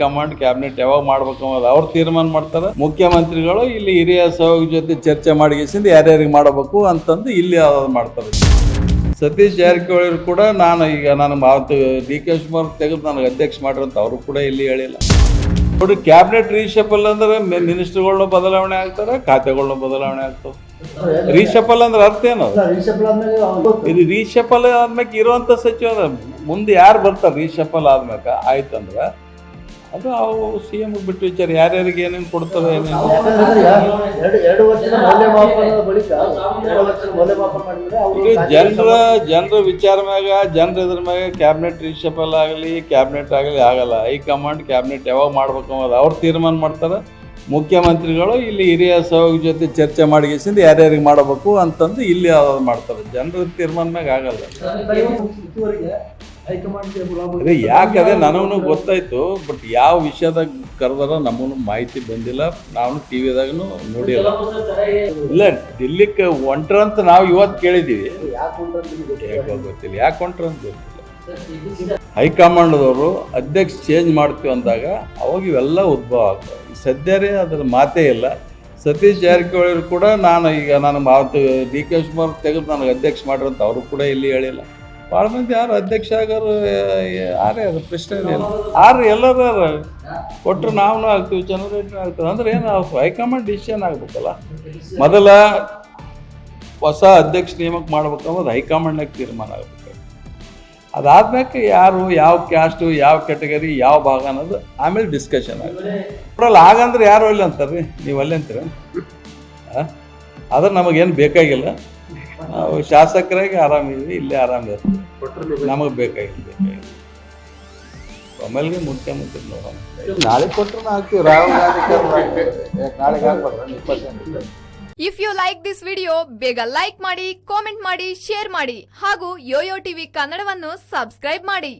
Command cabinet ಯಾವಾಗ ಮಾಡ್ಬೇಕು ಅನ್ನೋದು ಅವ್ರು ತೀರ್ಮಾನ ಮಾಡ್ತಾರೆ. ಮುಖ್ಯಮಂತ್ರಿಗಳು ಇಲ್ಲಿ ಹಿರಿಯ ಸಹಯೋಗ ಜೊತೆ ಚರ್ಚೆ ಮಾಡಿಗೆಸಿಂದ ಯಾರ್ಯಾರಿಗೆ ಮಾಡಬೇಕು ಅಂತಂದು ಇಲ್ಲಿ ಅದನ್ನು ಮಾಡ್ತಾರೆ. ಸತೀಶ್ ಜಾರಕಿಹೊಳಿ ಕೂಡ ನಾನು ಈಗ ನಾನು ಮಾತು ಡಿ ಕೆ ಶಿವಕುಮಾರ್ ತೆಗೆದು ನನಗೆ ಅಧ್ಯಕ್ಷ ಮಾಡಿರಂತ ಅವರು ಕೂಡ ಇಲ್ಲಿ ಹೇಳಿಲ್ಲ. ನೋಡಿ ಕ್ಯಾಬಿನೆಟ್ ರೀಶಪಲ್ ಅಂದ್ರೆ ಮಿನಿಸ್ಟರ್ಗಳನ್ನ ಬದಲಾವಣೆ ಆಗ್ತಾರೆ ಖಾತೆಗಳನ್ನ ಬದಲಾವಣೆ ಆಗ್ತವೆ. ರೀಶಪಲ್ ಅಂದ್ರೆ ಅರ್ಥ ಏನು? ಇದು ರೀಶಫಲ್ ಆದ್ಮೇಲೆ ಇರುವಂತ ಸಚಿವ ಮುಂದೆ ಯಾರು ಬರ್ತಾರೆ ರೀಶಪಲ್ ಆದ್ಮೇಲೆ ಆಯ್ತಂದ್ರೆ ಅದು ಅವು ಸಿ ಎಂ ಬಿಟ್ಟು ವಿಚಾರ. ಯಾರ್ಯಾರಿಗೆ ಏನೇನು ಕೊಡ್ತಾರೆ ಏನೇನು ಎರಡು ಎರಡು ವರ್ಷದ ಮೌಲ್ಯಮಾಪನದ ಬಳಿಕ ಎರಡು ವರ್ಷದ ಮೌಲ್ಯಮಾಪನ ಮಾಡಿದ್ರೆ ಅವರು ಈಗ ಜನರ ಜನರ ವಿಚಾರ ಮ್ಯಾಗ ಜನರ ಇದ್ರ ಮ್ಯಾಗ ಕ್ಯಾಬಿನೆಟ್ ರೀಶಫಲ್ ಆಗಲಿ ಕ್ಯಾಬಿನೆಟ್ ಆಗಲಿ ಆಗಲ್ಲ. ಹೈಕಮಾಂಡ್ ಕ್ಯಾಬಿನೆಟ್ ಯಾವಾಗ ಮಾಡ್ಬೇಕು ಅನ್ನೋದು ಅವ್ರು ತೀರ್ಮಾನ ಮಾಡ್ತಾರೆ. ಮುಖ್ಯಮಂತ್ರಿಗಳು ಇಲ್ಲಿ ಹಿರಿಯ ಸಹಯೋಗ ಜೊತೆ ಚರ್ಚೆ ಮಾಡಿಗೆಸಿಂದ ಯಾರ್ಯಾರಿಗೆ ಮಾಡಬೇಕು ಅಂತಂದು ಇಲ್ಲಿ ಮಾಡ್ತಾರೆ. ಜನರ ತೀರ್ಮಾನ ಮ್ಯಾಗ ಆಗಲ್ಲ. ಅದೇ ಯಾಕೆ ಅದೇ ನನಗೂ ಗೊತ್ತಾಯ್ತು ಬಟ್ ಯಾವ ವಿಷಯದಾಗ ಕರೆದಾರ ನಮ್ಮನ್ನು ಮಾಹಿತಿ ಬಂದಿಲ್ಲ. ನಾವು ಟಿ ವಿದಾಗೂ ನೋಡಿಲ್ಲ. ಇಲ್ಲ ಡಿಲ್ಲಿಕ್ಕೆ ಹೊಂಟ್ರಂತ ನಾವು ಇವತ್ತು ಕೇಳಿದ್ದೀವಿ. ಅಂತ ಗೊತ್ತಿಲ್ಲ. ಯಾಕೋ ಹೊಂಟ್ರಂತ ಗೊತ್ತಿಲ್ಲ. ಹೈಕಮಾಂಡ್ದವರು ಅಧ್ಯಕ್ಷ ಚೇಂಜ್ ಮಾಡ್ತೀವಿ ಅಂದಾಗ ಅವಾಗ ಇವೆಲ್ಲ ಉದ್ಭವ ಆಗ್ತವೆ. ಸದ್ಯರೇ ಅದರ ಮಾತೇ ಇಲ್ಲ. ಸತೀಶ್ ಜಾರಕಿಹೊಳಿ ಕೂಡ ನಾನು ಈಗ ನಾನು ಮಾತು ಡಿ ಕೆ ಶಿವಕುಮಾರ್ ತೆಗೆದು ನನಗೆ ಅಧ್ಯಕ್ಷ ಮಾಡ್ರಿ ಅಂತ ಅವರು ಕೂಡ ಇಲ್ಲಿ ಹೇಳಿಲ್ಲ. ಭಾಳ ಮಂದಿ ಯಾರು ಅಧ್ಯಕ್ಷ ಆಗೋರು ಯಾರೇ ಅದು ಪ್ರಶ್ನೆ ಇಲ್ಲ. ಆರು ಎಲ್ಲರೂ ಕೊಟ್ಟರು ನಾವು ಆಗ್ತೀವಿ ಜನರೇಟ್ ಆಗ್ತೀವಿ. ಅಂದ್ರೆ ಏನು ಹೈಕಮಾಂಡ್ ಡಿಸಿಷನ್ ಆಗ್ಬೇಕಲ್ಲ. ಮೊದಲ ಹೊಸ ಅಧ್ಯಕ್ಷ ನೇಮಕ ಮಾಡ್ಬೇಕನ್ನೋದು ಹೈಕಮಾಂಡ್ನಾಗ ತೀರ್ಮಾನ ಆಗ್ಬೇಕು. ಅದಾದ್ಮೇಲೆ ಯಾರು, ಯಾವ ಕ್ಯಾಸ್ಟು ಯಾವ ಕ್ಯಾಟಗರಿ ಯಾವ ಭಾಗ ಅನ್ನೋದು ಆಮೇಲೆ ಡಿಸ್ಕಷನ್ ಆಗುತ್ತೆ ಅದ್ರಲ್ಲಿ ಹಾಗಂದ್ರೆ ಯಾರು ಇಲ್ಲ ಅಂತಾರೆ ನೀವು ಅಲ್ಲಿ ಅಂತೀರ? ಅದ್ರ ನಮಗೇನು ಬೇಕಾಗಿಲ್ಲ. ನಾವು ಶಾಸಕರಾಗಿ ಆರಾಮಿದ್ವಿ ಇಲ್ಲೇ ಆರಾಮಿರ್ತೀವಿ ನಮಗೆ ಬೇಕಾಗಿಲ್ಲ ಬೇಕಾಗಿಲ್ಲ ಆಮೇಲೆ ಮುಖ್ಯ ನೋಡೋಣ. ನಾಳೆ ಕೊಟ್ಟರು ಹಾಕ್ತೀವಿ ರಾಹುಲ್ ಗಾಂಧಿ ನಾಳೆಗೆ ಹಾಕ್ಬಾರ್ದು? ಇಪ್ಪತ್ತೆಂಟು if you like this video ಬೇಗ ಲೈಕ್ ಮಾಡಿ ಕಾಮೆಂಟ್ ಮಾಡಿ ಶೇರ್ ಮಾಡಿ ಹಾಗೂ ಯೋಯೋ ಟಿವಿ ಕನ್ನಡವನ್ನು ಸಬ್ಸ್ಕ್ರೈಬ್ ಮಾಡಿ.